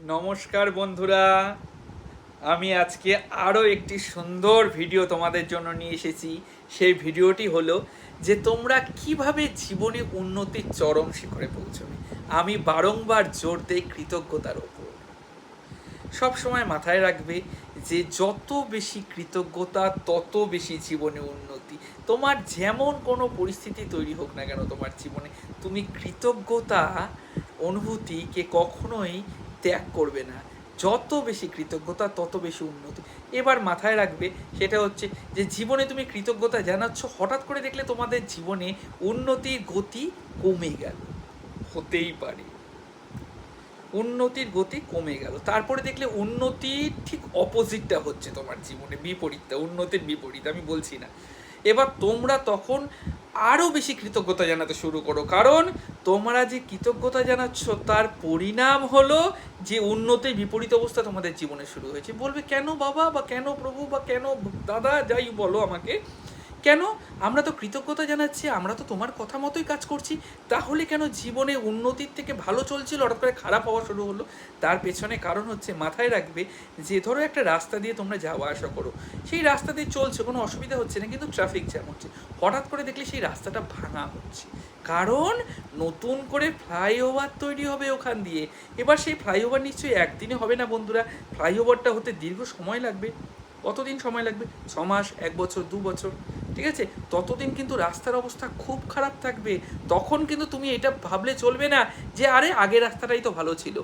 নমস্কার বন্ধুরা। আমি আজকে আরও একটি সুন্দর ভিডিও তোমাদের জন্য নিয়ে এসেছি। সেই ভিডিওটি হলো যে তোমরা কীভাবে জীবনে উন্নতির চরম শিখরে পৌঁছবে। আমি বারংবার জোর দেই কৃতজ্ঞতার ওপর। সব সময় মাথায় রাখবে যে যত বেশি কৃতজ্ঞতা, তত বেশি জীবনে উন্নতি। তোমার যেমন কোনো পরিস্থিতি তৈরি হোক না কেন তোমার জীবনে, তুমি কৃতজ্ঞতা অনুভূতিকে কখনোই ত্যাগ করবে না। যত বেশি কৃতজ্ঞতা, তত বেশি উন্নতি। এবার মাথায় রাখবে, সেটা হচ্ছে যে জীবনে তুমি কৃতজ্ঞতা জানাচ্ছ, হঠাৎ করে দেখলে তোমাদের জীবনে উন্নতির গতি কমে গেল। হতেই পারে। উন্নতির গতি কমে গেল। তারপরে দেখলে উন্নতির ঠিক অপোজিটটা হচ্ছে তোমার জীবনে, বিপরীতটা, উন্নতির বিপরীত, আমি বলছি না। এবার তোমরা তখন আরও বেশি কৃতজ্ঞতা জানাতে শুরু করো। কারণ তোমরা যে কৃতজ্ঞতা জানাচ্ছ, তার পরিণাম হলো যে উন্নতির বিপরীত অবস্থা তোমাদের জীবনে শুরু হয়েছে। বলবে, কেন বাবা বা কেন প্রভু বা কেন দাদা, যাই বলো আমাকে। কেন? আমরা তো কৃতজ্ঞতা জানাচ্ছি, আমরা তো তোমার কথা মতোই কাজ করছি। তাহলে কেন জীবনে উন্নতির থেকে ভালো চলছিল, হঠাৎ করে খারাপ হওয়া শুরু হলো? তার পেছনে কারণ হচ্ছে মাথায় রাখবে যে, ধরো একটা রাস্তা দিয়ে তোমরা যাওয়া আসা করো। সেই রাস্তা দিয়ে চলছে, কোনো অসুবিধা হচ্ছে না, কিন্তু ট্রাফিক জ্যাম হচ্ছে। হঠাৎ করে দেখলে সেই রাস্তাটা ভাঙা হচ্ছে। কারণ নতুন করে ফ্লাইওভার তৈরি হবে ওখান দিয়ে। এবার সেই ফ্লাইওভার নিশ্চয়ই একদিনে হবে না, বন্ধুরা। ফ্লাইওভারটা হতে দীর্ঘ সময় লাগবে। কতদিন সময় লাগবে? ছ মাস এক বছর, দু বছর? ঠিক আছে? ততদিন কিন্তু রাস্তার অবস্থা খুব খারাপ থাকবে। তখন কিন্তু তুমি এটা ভাবলে চলবে না যে, আরে, আগের রাস্তাটাই তো ভালো ছিল।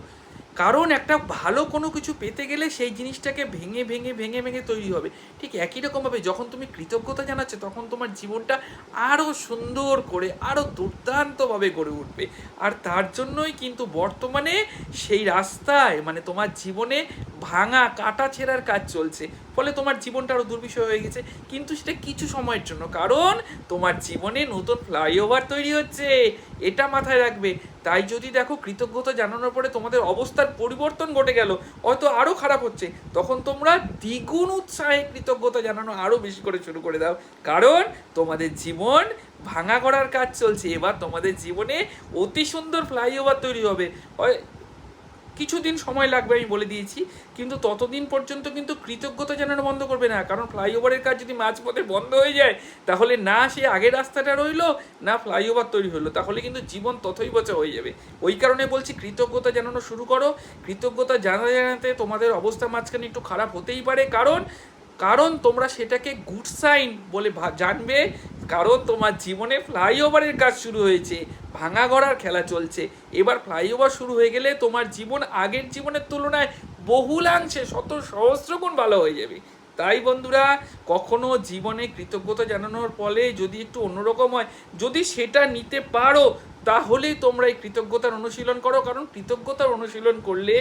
কারণ একটা ভালো কোনো কিছু পেতে গেলে সেই জিনিসটাকে ভেঙে ভেঙে ভেঙে ভেঙে তৈরি হবে। ঠিক একই রকমভাবে যখন তুমি কৃতজ্ঞতা জানাচ্ছ, তখন তোমার জীবনটা আরও সুন্দর করে, আরও দুর্দান্তভাবে গড়ে উঠবে। আর তার জন্যই কিন্তু বর্তমানে সেই রাস্তায় মানে তোমার জীবনে ভাঙা কাটা ছেঁড়ার কাজ চলছে। ফলে তোমার জীবনটা আরও দুর্বিষয় হয়ে গেছে। কিন্তু সেটা কিছু সময়ের জন্য। কারণ তোমার জীবনে নতুন ফ্লাইওভার তৈরি হচ্ছে। এটা মাথায় রাখবে। তাই যদি দেখো কৃতজ্ঞতা জানানোর পরে তোমাদের অবস্থার পরিবর্তন ঘটে গেল, হয়তো আরও খারাপ হচ্ছে। তখন তোমরা দ্বিগুণ উৎসাহে কৃতজ্ঞতা জানানো আরও বেশি করে শুরু করে দাও। কারণ তোমাদের জীবন ভাঙা করার কাজ চলছে। এবার তোমাদের জীবনে অতি সুন্দর ফ্লাইওভার তৈরি হবে। কিছুদিন সময় লাগবে, আমি বলে দিয়েছি। কিন্তু ততদিন পর্যন্ত কিন্তু কৃতজ্ঞতা জানানো বন্ধ করবে না। কারণ ফ্লাইওভারের কাজ যদি মাঝপথে বন্ধ হয়ে যায়, তাহলে না সে আগের রাস্তাটা রইল, না ফ্লাইওভার তৈরি হলো তাহলে কিন্তু জীবন ততই বচা হয়ে যাবে। ওই কারণে বলছি কৃতজ্ঞতা জানানো শুরু করো। কৃতজ্ঞতা জানাতে জানাতে তোমাদের অবস্থা মাঝখানে একটু খারাপ হতেই পারে। কারণ কারণ তোমরা সেটাকে গুড সাইন বলে জানবে কারণ তোমার জীবনে ফ্লাইওভারের কাজ শুরু হয়েছে, ভাঙা গড়ার খেলা চলছে। এবার ফ্লাইওভার শুরু হয়ে গেলে তোমার জীবন আগের জীবনের তুলনায় বহুলাংশে শত সহস্র গুণ ভালো হয়ে যাবে। তাই বন্ধুরা, কখনো জীবনে কৃতজ্ঞতা জানানোর ফলে যদি একটু অন্যরকম হয়, যদি সেটা নিতে পারো তাহলেই তোমরা এই কৃতজ্ঞতার অনুশীলন করো, কারণ কৃতজ্ঞতার অনুশীলন করলে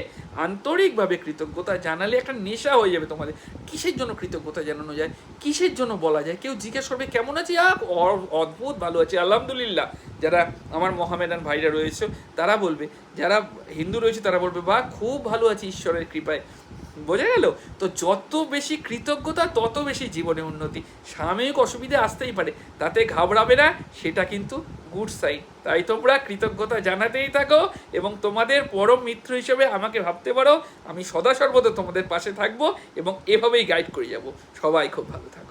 আন্তরিকভাবে কৃতজ্ঞতা জানালে একটা নেশা হয়ে যাবে তোমাদের। কিসের জন্য কৃতজ্ঞতা জানানো যায়? কিসের জন্য বলা যায়? কেউ জিজ্ঞেস করবে, কেমন আছি আপ? অদ্ভুত, ভালো আছি, আলহামদুলিল্লাহ। যারা আমার মহামেডান ভাইরা রয়েছে, তারা বলবে, যারা হিন্দু রয়েছে, তারা বলবে বা খুব ভালো আছি ঈশ্বরের কৃপায়। বোঝা গেল? তো যত বেশি কৃতজ্ঞতা, তত বেশি জীবনে উন্নতি। সাময়িক অসুবিধা আসতেই পারে, তাতে ঘাবড়াবে না, সেটা কিন্তু গুড সাইড তাই তোমরা কৃতজ্ঞতা জানাতেই থাকো এবং তোমাদের পরম মিত্র হিসেবে আমাকে ভাবতে পারো, আমি সদা সর্বদা তোমাদের পাশে থাকব এবং এভাবেই গাইড করে যাব। সবাই খুব ভালো থাকো।